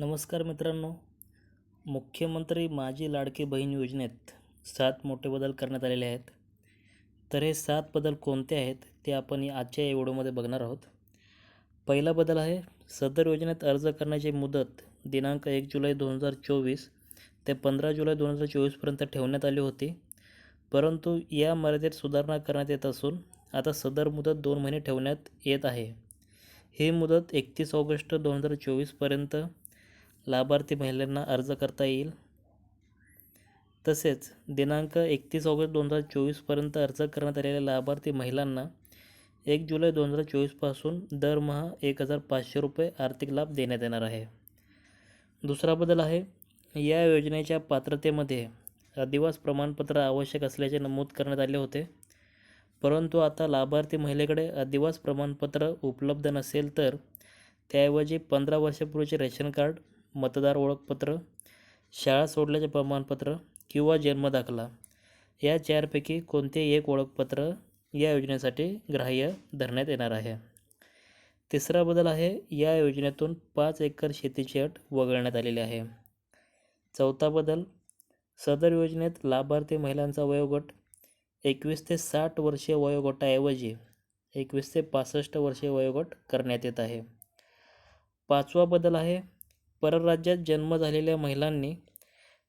नमस्कार मित्रांनो. मुख्यमंत्री माझी लाडकी बहीण योजनेत सात मोठे बदल करण्यात आलेले आहेत. तर हे सात बदल कोणते आहेत ते आपण आजच्या या व्हिडिओमध्ये बघणार आहोत. पहिला बदल आहे सदर योजनेत अर्ज करण्याची मुदत दिनांक एक जुलै दोन हजार चोवीस ते पंधरा जुलै दोन हजार चोवीसपर्यंत ठेवण्यात आली होती. परंतु या मर्यादेत सुधारणा करण्यात येत असून आता सदर मुदत दोन महिने ठेवण्यात येत आहे. ही मुदत एकतीस ऑगस्ट दोन हजार चोवीसपर्यंत लाभार्थी महिलांना अर्ज करता येईल? तसेच दिनांक एकतीस ऑगस्ट दोन हजार चोवीसपर्यंत अर्ज करण्यात आलेल्या लाभार्थी महिलांना एक जुलै दोन हजार चोवीसपासून दरमहा एक हजार पाचशे रुपये आर्थिक लाभ देण्यात येणार आहे. दुसरा बदल आहे या योजनेच्या पात्रतेमध्ये अधिवास प्रमाणपत्र आवश्यक असल्याचे नमूद करण्यात आले होते. परंतु आता लाभार्थी महिलेकडे अधिवास प्रमाणपत्र उपलब्ध नसेल तर त्याऐवजी पंधरा वर्षापूर्वीचे रेशन कार्ड मतदार ओळखपत्र शाळा सोडल्याचे प्रमाणपत्र किंवा जन्मदाखला या चारपैकी कोणतेही एक ओळखपत्र या योजनेसाठी ग्राह्य धरण्यात येणार आहे? तिसरा बदल आहे या योजनेतून पाच एकर शेतीची अट वगळण्यात आलेली आहे. चौथा बदल सदर योजनेत लाभार्थी महिलांचा वयोगट एकवीस ते साठ वर्षीय वयोगटाऐवजी एकवीस ते पासष्ट वर्षीय वयोगट करण्यात येत आहे. पाचवा बदल आहे परराज्यात जन्म झालेल्या महिलांनी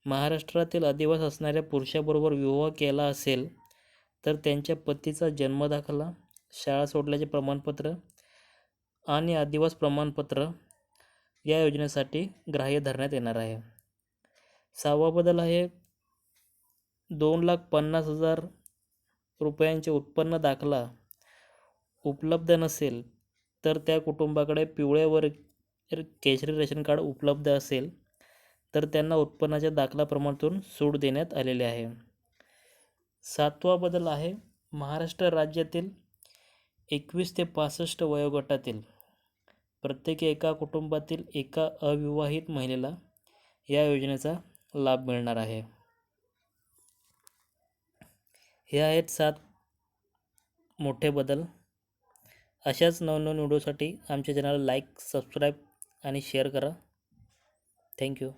महाराष्ट्रातील अधिवास असणाऱ्या पुरुषाबरोबर विवाह केला असेल तर त्यांच्या पतीचा जन्मदाखला शाळा सोडल्याचे प्रमाणपत्र आणि अधिवास प्रमाणपत्र या योजनेसाठी ग्राह्य धरण्यात येणार आहे. सहावा बदल आहे दोन लाख पन्नास हजार रुपयांचे उत्पन्न दाखला उपलब्ध नसेल तर त्या कुटुंबाकडे जर केशरी रेशन कार्ड उपलब्ध असेल तर त्यांना उत्पन्नाच्या दाखला प्रमाणातून सूट देण्यात आलेली आहे. सातवा बदल आहे महाराष्ट्र राज्यातील एकवीस ते पासष्ट वयोगटातील प्रत्येकी एका कुटुंबातील एका अविवाहित महिलेला या योजनेचा लाभ मिळणार आहे. हे आहेत सात मोठे बदल. अशाच नवनवीन व्हिडिओसाठी आमच्या चॅनलला लाईक सबस्क्राईब आणि शेअर करा. Thank you.